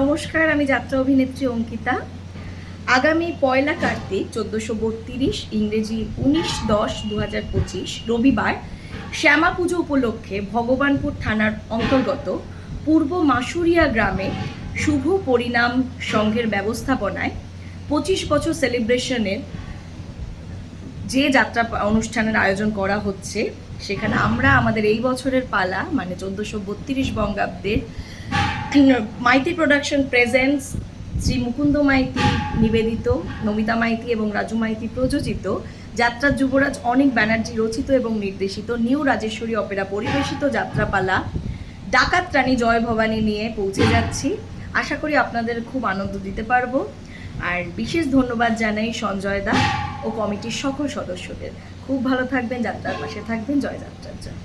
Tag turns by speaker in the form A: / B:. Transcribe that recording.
A: নমস্কার, আমি যাত্রা অভিনেত্রী অঙ্কিতা। আগামী পয়লা কার্তিক, চোদ্দোশো বত্রিশ, ইংরেজি উনিশ দশ দু হাজার পঁচিশ, রবিবার শ্যামা পুজো উপলক্ষে ভগবানপুর থানার অন্তর্গত পূর্ব মাসুরিয়া গ্রামে শুভ পরিণাম সংঘের ব্যবস্থাপনায় পঁচিশ বছর সেলিব্রেশনের যে যাত্রা অনুষ্ঠানের আয়োজন করা হচ্ছে, সেখানে আমরা আমাদের এই বছরের পালা মানে চোদ্দোশো বত্রিশ বঙ্গাব্দের মাইতি প্রোডাকশন প্রেজেন্স শ্রী মুকুন্দ মাইতি নিবেদিত নমিতা মাইতি এবং রাজু মাইতি প্রযোজিত যাত্রার যুবরাজ অনেক ব্যানার্জি রচিত এবং নির্দেশিত নিউ রাজেশ্বরী অপেরা পরিবেশিত যাত্রাপালা ডাকাত রানী জয় ভবানী নিয়ে পৌঁছে যাচ্ছি। আশা করি আপনাদের খুব আনন্দ দিতে পারব। আর বিশেষ ধন্যবাদ জানাই সঞ্জয় দা ও কমিটির সকল সদস্যদের। খুব ভালো থাকবেন, যাত্রার পাশে থাকবেন। জয় যাত্রার জয়